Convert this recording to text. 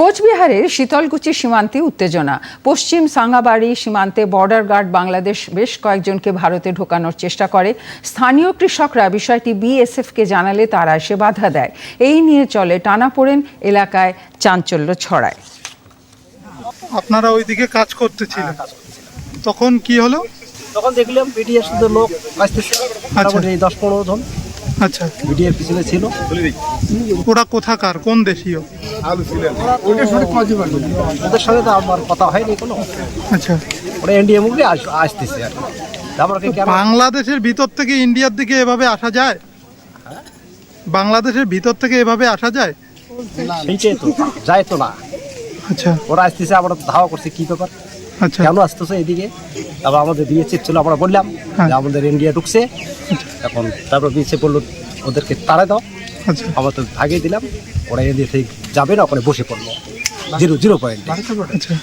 কোচবিহারের শীতলকুচি সীমান্তে উত্তেজনা। পশ্চিম সাঙ্গাবাড়ি সীমান্তে বর্ডার গার্ড বাংলাদেশ বেশ কয়েকজনকে ভারতে ঢোকানোর চেষ্টা করে। স্থানীয় কৃষকরা বিষয়টি বিএসএফকে জানালে তারা এসে বাধা দেয়। এই নিয়ে চলে টানাপোড়েন এলাকায় চাঞ্চল্য ছড়ায়। আপনারা ওইদিকে কাজ করতেছিলেন। তখন কি হলো? তখন দেখলাম বিডিএর শুধু লোক আসতেছে। এই দশ পনেরো জন। আচ্ছা। বিডিএর পিছনে ছিল। ওরা কোথাকার? কোন দেশীয়? ওদের সঙ্গে তো আমার কথা হয়নি কোনো। আচ্ছা। ওরা ইন্ডিয়া মুখে আসতেছে আর বাংলাদেশের ভিতর থেকে ইন্ডিয়ার দিকে এভাবে আসা যায়? বাংলাদেশের ভিতর থেকে এভাবে আসা যায়? সেইটাই তো যায় তো না। আচ্ছা। ওরা আসতেছে আমরা ধাওয়া করছে কি ব্যাপার? আচ্ছা। কেন আসতেছে এদিকে? তারপর আমাদের বিএসএফ ছিল আমরা বললাম হ্যাঁ। যে আমাদের ইন্ডিয়া ঢুকছে। এখন তারপর বিএসএফ বলল ওদেরকে তাড়া দাও। আচ্ছা আমরা তো ভাগিয়ে দিলাম। ওরা থেকে যাবে না ওখানে বসে পড়ল। Zero zero point. আচ্ছা।